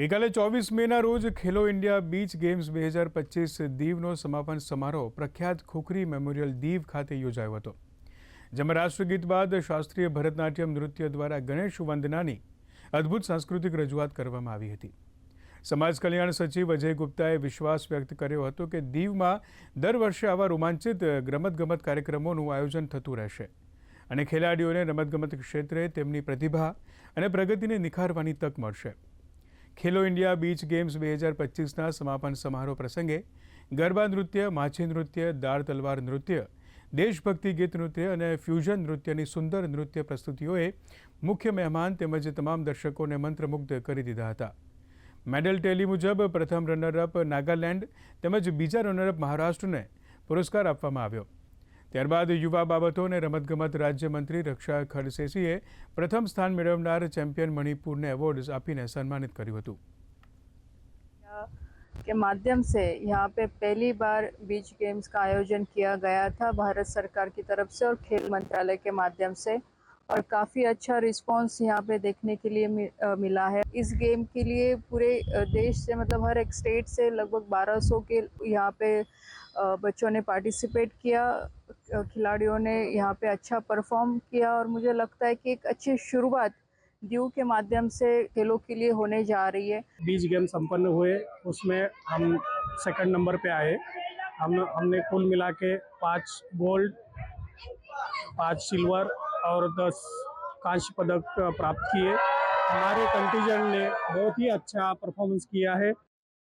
ગઈકાલે ચોવીસ મેના રોજ ખેલો ઇન્ડિયા બીચ ગેમ્સ બે હજાર પચીસ દીવનો સમાપન સમારોહ પ્રખ્યાત ખોખરી મેમોરિયલ દીવ ખાતે યોજાયો હતો જેમાં રાષ્ટ્રગીત બાદ શાસ્ત્રીય ભરતનાટ્યમ નૃત્ય દ્વારા ગણેશ વંદનાની અદ્ભુત સાંસ્કૃતિક રજૂઆત કરવામાં આવી હતી સમાજ કલ્યાણ સચિવ અજય ગુપ્તાએ વિશ્વાસ વ્યક્ત કર્યો હતો કે દીવમાં દર વર્ષે આવા રોમાંચિત રમતગમત કાર્યક્રમોનું આયોજન થતું રહેશે અને ખેલાડીઓને રમતગમત ક્ષેત્રે તેમની પ્રતિભા અને પ્રગતિને નિખારવાની તક મળશે ખેલો ઇન્ડિયા બીચ ગેમ્સ બે હજાર પચીસના સમાપન સમારોહ પ્રસંગે ગરબા નૃત્ય માછી નૃત્ય દાળ તલવાર નૃત્ય દેશભક્તિ ગીત નૃત્ય અને ફ્યુઝન નૃત્યની સુંદર નૃત્ય પ્રસ્તુતિઓએ મુખ્ય મહેમાન તેમજ તમામ દર્શકોને મંત્રમુગ્ધ કરી દીધા હતા મેડલ ટેલી મુજબ પ્રથમ રનરઅપ નાગાલેન્ડ તેમજ બીજા રનરઅપ મહારાષ્ટ્રને પુરસ્કાર આપવામાં આવ્યો त્યારબાદ યુવા બાબતોને રમતગમત રાજ્યમંત્રી રક્ષાખર્સેસીએ પ્રથમ સ્થાન મેળવનાર ચેમ્પિયન મણિપુરને એવોર્ડ્સ આપીને સન્માનિત કર્યું હતું કે માધ્યમ સે અહીંયા પે પહેલી બાર બીચ ગેમ્સ કા આયોજન કિયા ગયા થા ભારત સરકાર કી તરફ સે ઓર ખેલ મંત્રાલય કે માધ્યમ સે और काफ़ी अच्छा रिस्पांस यहाँ पे देखने के लिए मिला है इस गेम के लिए पूरे देश से मतलब हर एक स्टेट से लगभग 1200 के यहाँ पे बच्चों ने पार्टिसिपेट किया खिलाड़ियों ने यहाँ पे अच्छा परफॉर्म किया और मुझे लगता है कि एक अच्छी शुरुआत दीव के माध्यम से खेलों के लिए होने जा रही है बीच गेम सम्पन्न हुए उसमें हम सेकेंड नंबर पे आए हम हमने कुल मिला के पाँच गोल्ड पाँच सिल्वर और दस कांस्य पदक प्राप्त किए हमारे कंटीजन ने बहुत ही अच्छा परफॉर्मेंस किया है